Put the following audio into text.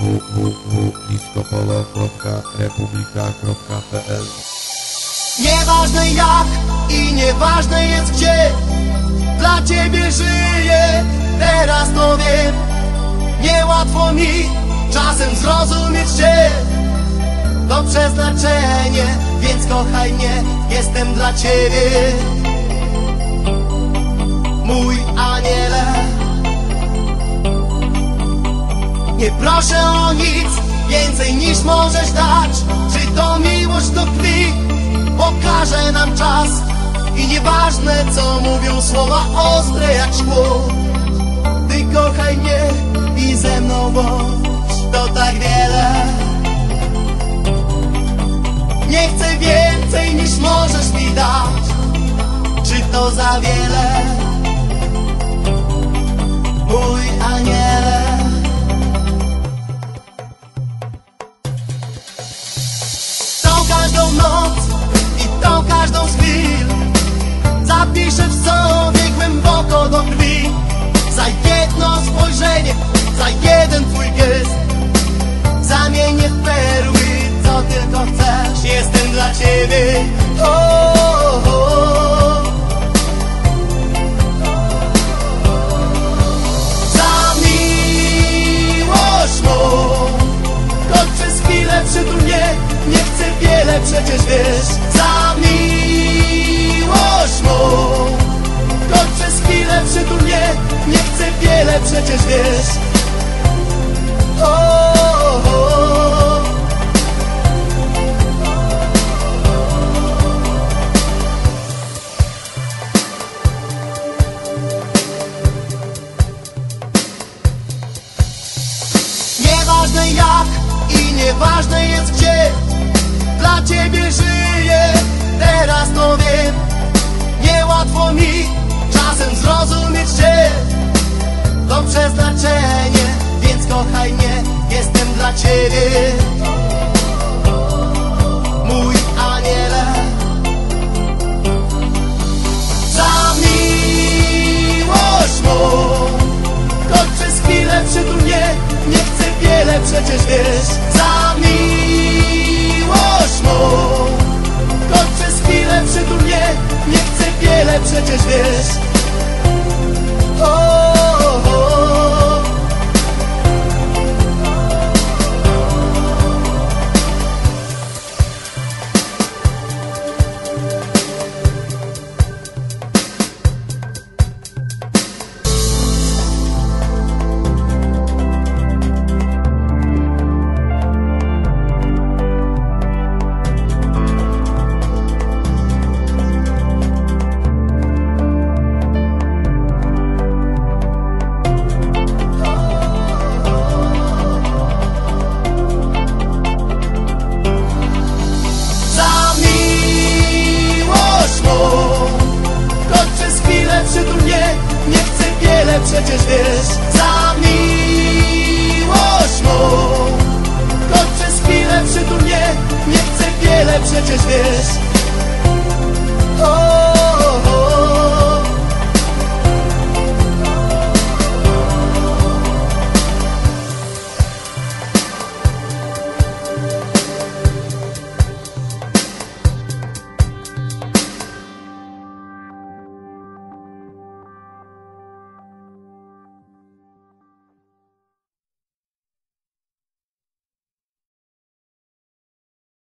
www.discopolo.republika.pl Nieważne jak i nieważne jest gdzie Dla ciebie żyję, teraz to wiem. Niełatwo mi czasem zrozumieć cię To przeznaczenie, więc kochaj mnie Jestem dla ciebie. Mój aniele Nie proszę o nic więcej niż możesz dać. Czy to miłość do krwi? Pokaże nam czas. I nieważne co mówią słowa ostre jak szkło. Ty kochaj mnie i ze mną bądź. To tak wiele. Nie chcę więcej niż możesz mi dać. Czy to za wiele? Każdą z chwil. Zapiszę w sobie głęboko do krwi. Za jedno spojrzenie, za jeden twój gest. Zamienię w perły, co tylko chcesz. Jestem dla ciebie. O, o, o. Za miłość mą. Choć przez chwilę przytul mnie Nie chcę wiele, przecież wiesz Nie chcę wiele, przecież wiesz. O. Nieważne jak i nieważne jest gdzie Dla ciebie żyję, teraz to wiem. Niełatwo mi czasem zrozumieć cię To przeznaczenie, więc kochaj mnie Jestem dla ciebie. Mój aniele Za miłość mą. Choć przez chwilę przytul Nie chcę wiele, przecież wiesz Za miłość mą. Choć przez chwilę przytul Nie chcę wiele, przecież wiesz przytul mnie Nie chcę wiele, przecież wiesz Za miłość mą Choć przez chwilę przytul mnie Nie chcę wiele, przecież wiesz oh.